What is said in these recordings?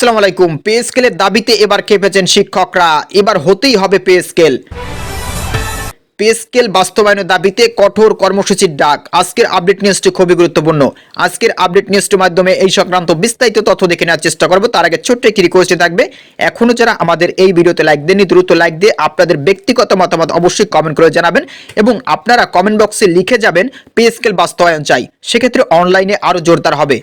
আসসালামু আলাইকুম। পে স্কেলের দাবিতে এবার খেপেছেন শিক্ষকরা। এবার হতেই হবে পে স্কেল পে স্কেল বাস্তবায়নের দাবিতে কঠোর কর্মসূচির ডাক। আজকের আপডেট নিউজটি খুবই গুরুত্বপূর্ণ। আজকের আপডেট নিউজটির মাধ্যমে এই সংক্রান্ত বিস্তারিত তথ্য দেখে নেওয়ার চেষ্টা করব। তার আগে ছোট্ট একটি রিকোয়েস্ট থাকবে। এখনও যারা আমাদের এই ভিডিওতে লাইক দেননি, দ্রুত লাইক দিয়ে আপনাদের ব্যক্তিগত মতামত অবশ্যই কমেন্ট করে জানাবেন এবং আপনারা কমেন্ট বক্সে লিখে যাবেন পে স্কেল বাস্তবায়ন চাই। সেক্ষেত্রে অনলাইনে আরও জোরদার হবে।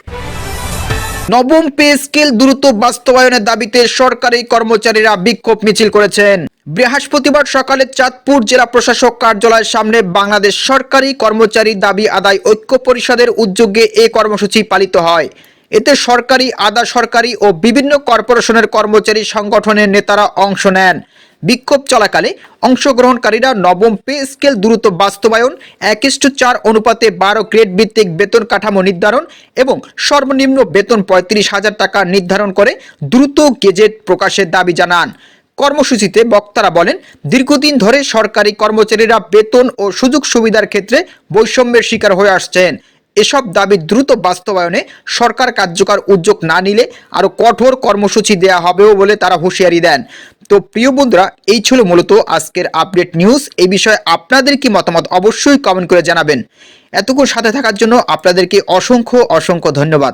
নবম পে স্কেল দ্রুত বাস্তবায়নের দাবিতে সরকারি কর্মচারীরা বিক্ষোভ মিছিল করেছেন। বৃহস্পতিবার সকালে চাঁদপুর জেলা প্রশাসক কার্যালয়ের সামনে বাংলাদেশ সরকারি কর্মচারী দাবি আদায় ঐক্য পরিষদের উদ্যোগে এ কর্মসূচি পালিত হয়। এতে সরকারি, আধা সরকারি ও বিভিন্ন কর্পোরেশনের কর্মচারী সংগঠনের নেতারা অংশ নেন। বিক্ষোভ চলাকালে অংশগ্রহণকারীরা নবম পে স্কেল দ্রুত বাস্তবায়ন, এক চার অনুপাতে বারো গ্রেড ভিত্তিক বেতন কাঠামো নির্ধারণ এবং সর্বনিম্ন বেতন পঁয়ত্রিশ হাজার টাকা নির্ধারণ করে দ্রুত গেজেট প্রকাশের দাবি জানান। কর্মসূচিতে বক্তারা বলেন, দীর্ঘদিন ধরে সরকারি কর্মচারীরা বেতন ও সুযোগ সুবিধার ক্ষেত্রে বৈষম্যের শিকার হয়ে আসছেন। এসব দাবি দ্রুত বাস্তবায়নে সরকার কার্যকর উদ্যোগ না নিলে আরও কঠোর কর্মসূচি দেয়া হবেও বলে তারা হুঁশিয়ারি দেন। তো প্রিয় বন্ধুরা, এই ছিল মূলত আজকের আপডেট নিউজ। এই বিষয়ে আপনাদের কি মতামত অবশ্যই কমেন্ট করে জানাবেন। এতক্ষণ সাথে থাকার জন্য আপনাদেরকে অসংখ্য অসংখ্য ধন্যবাদ।